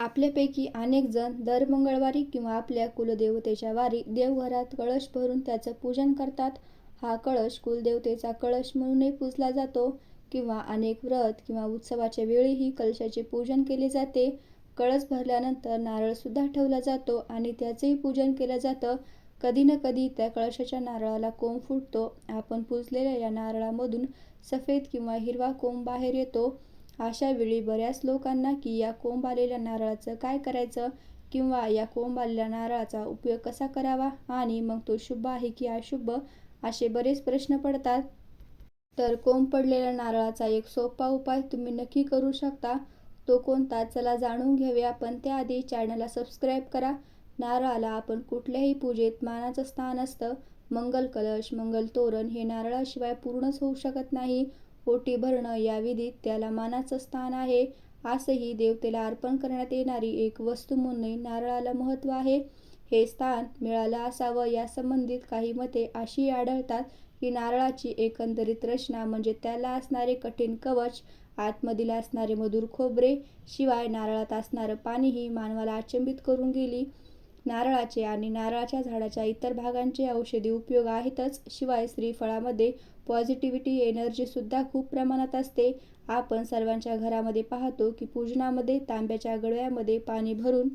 आपल्यापैकी अनेक जण दर मंगळवारी किंवा आपल्या कुलदेवतेच्या वारी देवघरात कळश भरून त्याचं पूजन करतात. हा कळश कुलदेवतेचा कळश म्हणूनही पूजला जातो किंवा अनेक व्रत किंवा उत्सवाच्या वेळीही कलशाचे पूजन केले जाते. कळस भरल्यानंतर नारळसुद्धा ठेवला जातो आणि त्याचंही पूजन केलं जातं. कधी ना कधी त्या कळशाच्या नारळाला कोंब फुटतो. आपण पूजलेल्या या नारळामधून सफेद किंवा हिरवा कोंब बाहेर येतो. अशा वेळी बऱ्याच लोकांना की या कोंब आलेल्या नारळाचं काय करायचं किंवा या कोंब आलेल्या नारळाचा उपयोग कसा करावा आणि मग तो शुभ आहे की अशुभ असे बरेच प्रश्न पडतात. तर कोंब पडलेल्या नारळाचा एक सोपा उपाय तुम्ही नक्की करू शकता. तो कोणता चला जाणून घेऊया पण त्याआधी चॅनलला सबस्क्राईब करा. नारळाला आपण कुठल्याही पूजेत मानाचं स्थान असतं. मंगल कलश, मंगल तोरण हे नारळाशिवाय पूर्णच होऊ शकत नाही. ओटी भरणं या विधीत त्याला मानाचं स्थान आहे. असंही देवतेला अर्पण करण्यात येणारी एक वस्तू म्हणून नारळाला महत्त्व आहे. हे स्थान मिळालं असावं यासंबंधित काही मते अशीही आढळतात की नारळाची एकंदरीत रचना म्हणजे त्याला असणारे कठीण कवच, आतमधील असणारे मधुर खोबरे, शिवाय नारळात असणारं पाणीही मानवाला अचंबित करून गेली. नारळाचे आणि नारळाच्या झाडाच्या इतर भागांचे औषधी उपयोग आहेतच, शिवाय श्रीफळामध्ये पॉझिटिव्हिटी एनर्जीसुद्धा खूप प्रमाणात असते. आपण सर्वांच्या घरामध्ये पाहतो की पूजनामध्ये तांब्याच्या गडव्यामध्ये पाणी भरून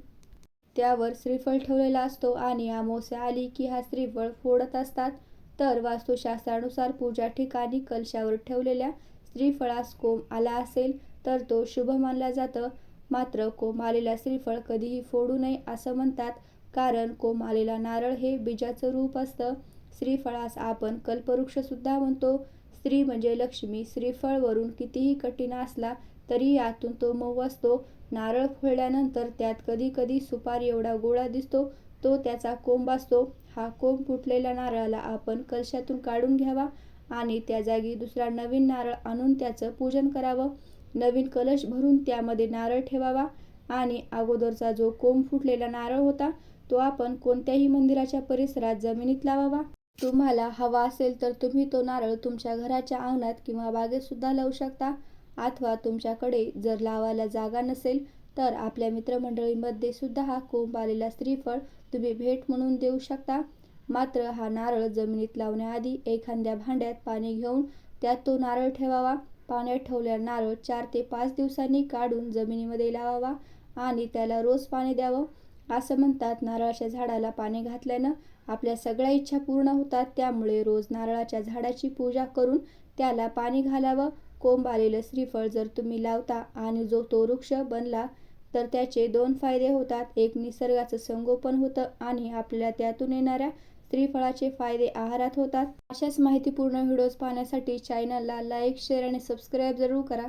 त्यावर श्रीफळ ठेवलेला असतो आणि अमावास्या आली की हा श्रीफळ फोडत असतात. तर वास्तुशास्त्रानुसार पूजा ठिकाणी कलशावर ठेवलेल्या श्रीफळास कोंब आला असेल तर तो शुभ मानलं जातं. मात्र कोंब आलेलं श्रीफळ कधीही फोडू नये असं म्हणतात. कारण कोंब आलेला नारळ हे बीजाचं रूप असतं. श्रीफळास आपण कल्पवृक्षसुद्धा म्हणतो. स्त्री म्हणजे लक्ष्मी. श्रीफळ वरून कितीही कठीण असला तरी यातून तो मऊ असतो. नारळ फोडल्यानंतर त्यात कधी कधी सुपारी एवढा गोळा दिसतो तो त्याचा कोंब असतो. हा कोंब फुटलेल्या नारळाला आपण कलशातून काढून घ्यावा आणि त्या जागी दुसरा नवीन नारळ आणून त्याचं पूजन करावं. नवीन कलश भरून त्यामध्ये नारळ ठेवावा आणि अगोदरचा जो कोंब फुटलेला नारळ होता तो आपण कोणत्याही मंदिराच्या परिसरात जमिनीत लावावा. तुम्हाला हवा असेल तर तुम्ही तो नारळ तुमच्या घराच्या अंगणात किंवा बागेतसुद्धा लावू शकता. अथवा तुमच्याकडे जर लावायला जागा नसेल तर आपल्या मित्रमंडळींमध्ये सुद्धा हा कोंब आलेला स्त्रीफळ तुम्ही भेट म्हणून देऊ शकता. मात्र हा नारळ जमिनीत लावण्याआधी एखाद्या भांड्यात पाणी घेऊन त्यात तो नारळ ठेवावा. पाण्यात ठेवलेला नारळ चार ते पाच दिवसांनी काढून जमिनीमध्ये लावावा आणि त्याला रोज पाणी द्यावं. असं म्हणतात नारळाच्या झाडाला पाणी घातल्यानं आपल्या सगळ्या इच्छा पूर्ण होतात. त्यामुळे रोज नारळाच्या झाडाची पूजा करून त्याला पाणी घालावं. कोंब आलेलं श्रीफळ जर तुम्ही लावता आणि जो तो वृक्ष बनला तर त्याचे दोन फायदे होतात. एक निसर्गाचं संगोपन होतं आणि आपल्याला त्यातून येणाऱ्या श्रीफळाचे फायदे आहारात होतात. अशाच माहितीपूर्ण व्हिडिओज पाहण्यासाठी चॅनलला लाईक, शेअर आणि सबस्क्राईब जरूर करा.